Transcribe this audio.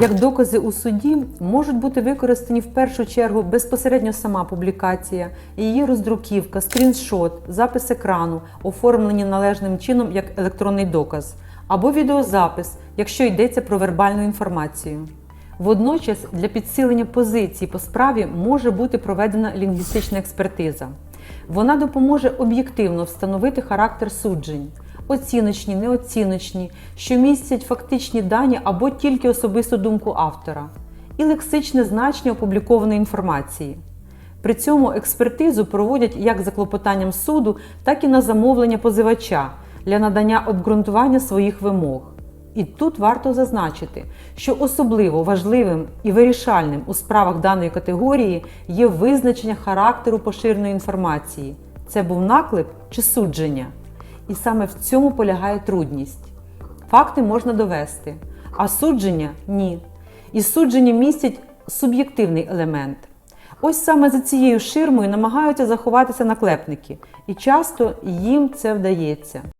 Як докази у суді можуть бути використані в першу чергу безпосередньо сама публікація, її роздруківка, скріншот, запис екрану, оформлені належним чином як електронний доказ, або відеозапис, якщо йдеться про вербальну інформацію. Водночас для підсилення позицій по справі може бути проведена лінгвістична експертиза. Вона допоможе об'єктивно встановити характер суджень, оціночні, неоціночні, що містять фактичні дані або тільки особисту думку автора, і лексичне значення опублікованої інформації. При цьому експертизу проводять як за клопотанням суду, так і на замовлення позивача для надання обґрунтування своїх вимог. І тут варто зазначити, що особливо важливим і вирішальним у справах даної категорії є визначення характеру поширеної інформації. Це був наклеп чи судження. І саме в цьому полягає трудність. Факти можна довести, а судження ні. І судження містять суб'єктивний елемент. Ось саме за цією ширмою намагаються заховатися наклепники, і часто їм це вдається.